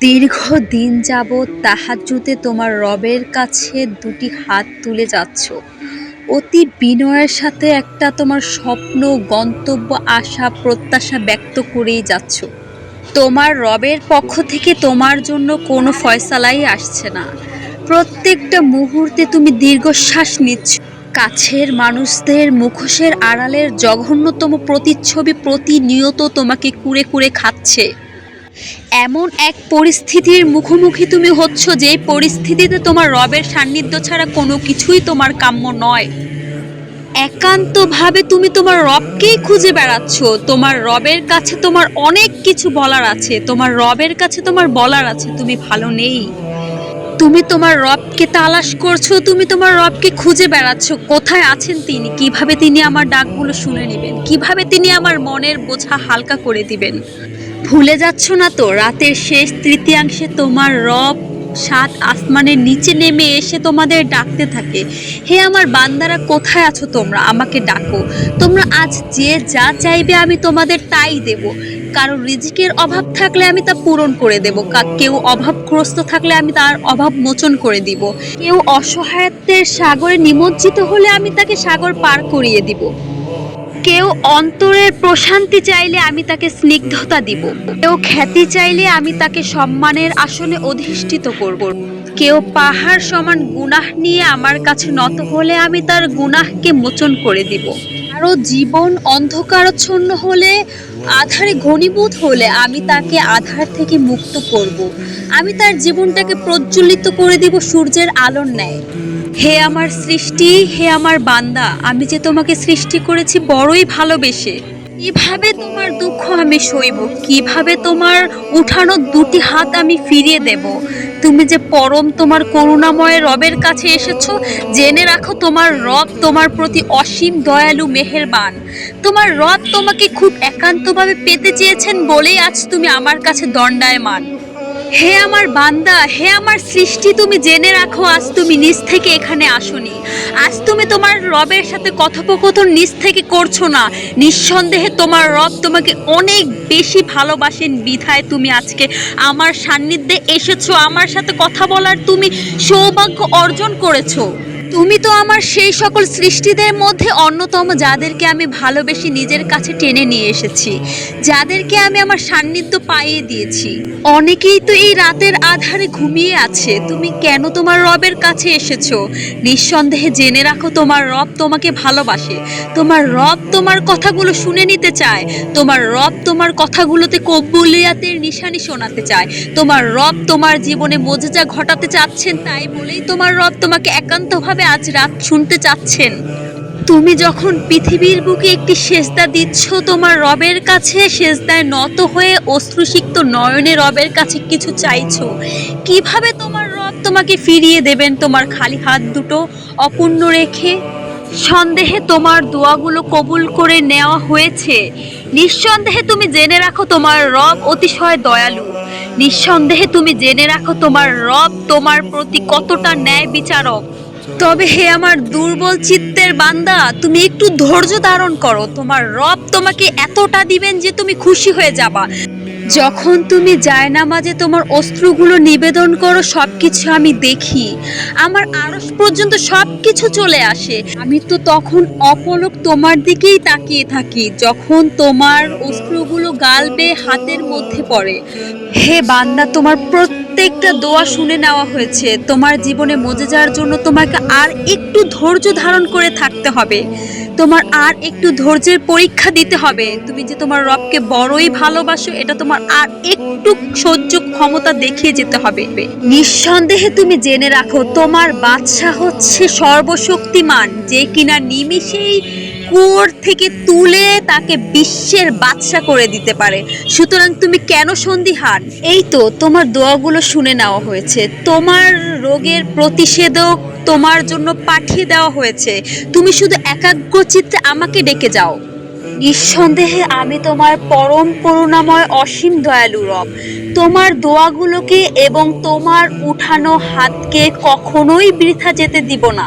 দীর্ঘ দিন যাবৎ তাহাজুতে তোমার রবের কাছে দুটি হাত তুলে যাচ্ছ। অতি বিনয়ের সাথে একটা তোমার স্বপ্ন, গন্তব্য, আশা, প্রত্যাশা ব্যক্ত করেই যাচ্ছ। তোমার রবের পক্ষ থেকে তোমার জন্য কোনো ফয়সালাই আসছে না। প্রত্যেকটা মুহূর্তে তুমি দীর্ঘশ্বাস নিচ্ছ। কাছের মানুষদের মুখোশের আড়ালের জঘন্যতম প্রতিচ্ছবি প্রতিনিয়ত তোমাকে কুড়ে কুড়ে খাচ্ছে। এমন এক পরিস্থিতির মুখোমুখি তুমি হচ্ছ যে পরিস্থিতিতে তোমার রবের সান্নিধ্য ছাড়া কোনো কিছুই তোমার কাম্য নয়। একান্তভাবে তুমি তোমার রবকেই খুঁজে বেড়াচ্ছ। তোমার রবের কাছে তোমার অনেক কিছু বলার আছে। তোমার রবের কাছে তোমার বলার আছে, তুমি ভালো নেই। তুমি তোমার রবকে তালাশ করছ, তুমি তোমার রবকে খুঁজে বেড়াচ্ছ। কোথায় আছেন তিনি? কীভাবে তিনি আমার ডাকগুলো শুনে নেবেন? কীভাবে তিনি আমার মনের বোঝা হালকা করে দিবেন? ভুলে যাচ্ছ না তো, রাতের শেষ তৃতীয়াংশে তোমার রব সাত আসমানের নিচে নেমে এসে তোমাদের ডাকতে থাকে। হে আমার বান্দারা, কোথায় আছো তোমরা? আমাকে ডাকো। তোমরা আজ যে যা চাইবে আমি তোমাদের তাই দেব। কারও রিজিকের অভাব থাকলে আমি তা পূরণ করে দেব। কেউ অভাবগ্রস্ত থাকলে আমি তার অভাব মোচন করে দিব। কেউ অসহায়ত্বের সাগরে নিমজ্জিত হলে আমি তাকে সাগর পার করিয়ে দিব। কেউ অন্তরের প্রশান্তি চাইলে আমি তাকে স্নিগ্ধতা দিব। কেউ খ্যাতি চাইলে আমি তাকে সম্মানের আসনে অধিষ্ঠিত করব। কেউ পাহাড় সমান গুনাহ নিয়ে আমার কাছে নত হলে আমি তার গুনাহকে মোচন করে দিব। আরও জীবন অন্ধকারচ্ছন্ন হলে আধারে ঘনীভূত হলে আমি তাকে আধার থেকে মুক্ত করব। আমি তার জীবনটাকে প্রজ্বলিত করে দিব সূর্যের আলোর ন্যায়। হে আমার সৃষ্টি, হে আমার বান্দা, আমি যে তোমাকে সৃষ্টি করেছি বড়ই ভালোবেসে। কীভাবে তোমার দুঃখ আমি সইব? কীভাবে তোমার উঠানো দুটি হাত আমি ফিরিয়ে দেব? তুমি যে পরম তোমার করুণাময় রবের কাছে এসেছ, জেনে রাখো তোমার রব তোমার প্রতি অসীম দয়ালু মেহেরবান। তোমার রব তোমাকে খুব একান্তভাবে পেতে চেয়েছেন বলেই আজ তুমি আমার কাছে দণ্ডায়মান। হে আমার বান্দা, হে আমার সৃষ্টি, তুমি জেনে রাখো, আজ তুমি নিজ থেকে এখানে আসনি। আজ তুমি তোমার রবের সাথে কথোপকথন নিজ থেকে করছ না। নিঃসন্দেহে তোমার রব তোমাকে অনেক বেশি ভালোবাসেন বিধায় তুমি আজকে আমার সান্নিধ্যে এসেছ। আমার সাথে কথা বলার তুমি সৌভাগ্য অর্জন করেছ। তুমি তো আমার সেই সকল সৃষ্টিদের মধ্যে অন্যতম যাদেরকে আমি ভালোবেসে নিজের কাছে টেনে নিয়ে এসেছি, যাদেরকে আমি আমার সান্নিধ্য পাইয়ে দিয়েছি। অনেকেই তো এই রাতের আধারে ঘুমিয়ে আছে, তুমি কেন তোমার রবের কাছে এসেছ? নিঃসন্দেহে জেনে রাখো, তোমার রব তোমাকে ভালোবাসে। তোমার রব তোমার কথাগুলো শুনে নিতে চায়। তোমার রব তোমার কথাগুলোতে কব্বুলিয়াতের নিশানি শোনাতে চায়। তোমার রব তোমার জীবনে মজেজা ঘটাতে চাচ্ছেন তাই বলেই তোমার রব তোমাকে একান্তভাবে আজ রাত শুনতে চাচ্ছেন? তুমি যখন পৃথিবীর বুকে একটি সেজদা দিচ্ছ, তোমার রবের কাছে সেজদায় নত হয়ে অশ্রুসিক্ত নয়নে রবের কাছে কিছু চাইছো। কীভাবে তোমার রব তোমাকে ফিরিয়ে দেবেন তোমার খালি হাত দুটো অপূর্ণ রেখে? সন্দেহে তোমার দোয়াগুলো কবুল করে নেওয়া হয়েছে। নিঃসন্দেহে তুমি জেনে রাখো তোমার রব অতিশয় দয়ালু। নিঃসন্দেহে তুমি জেনে রাখো তোমার রব তোমার প্রতি কতটা ন্যায় বিচারক তবে হে আমার দুর্বল চিত্তের বান্দা, তুমি একটু ধৈর্য ধারণ করো। তোমার রব তোমাকে এতটা দিবেন যে তুমি খুশি হয়ে যাবা। যখন তুমি জায়নামাজে তোমার অস্ত্রগুলো নিবেদন করো সব কিছু আমি দেখি। আমার আড়স পর্যন্ত সব কিছু চলে আসে। আমি তো তখন অপলক তোমার দিকেই তাকিয়ে থাকি, যখন তোমার অস্ত্রগুলো গালবে হাতের মধ্যে পড়ে। হে বান্দা, তোমার প্রত্যেকটা দোয়া শুনে নেওয়া হয়েছে। তোমার জীবনে মজে যাওয়ার জন্য তোমাকে আর একটু ধৈর্য ধারণ করে থাকতে হবে। তোমার আর একটু ধৈর্যের পরীক্ষা দিতে হবে। তুমি যে তোমার রবকে বড়ই ভালোবাসো, এটা তোমার আর একটু সহ্য ক্ষমতা দেখিয়ে যেতে হবে। নিঃসন্দেহে তুমি জেনে রাখো, তোমার বাদশা হচ্ছে সর্বশক্তিমান। যে কিনা নিমিষেই কুয়োর থেকে তুলে তাকে বিশ্বের বাদশা করে দিতে পারে। সুতরাং তুমি কেন সন্দিহান এই তো তোমার দোয়াগুলো শুনে নেওয়া হয়েছে। তোমার রোগের প্রতিষেধক তোমার জন্য পাঠিয়ে দেওয়া হয়েছে। তুমি শুধু একাগ্রচিত্তে আমাকে ডেকে যাও। নিঃসন্দেহে আমি তোমার পরম করুণাময় অসীম দয়ালু রব। তোমার দোয়াগুলোকে এবং তোমার উঠানো হাতকে কখনোই বৃথা যেতে দিব না।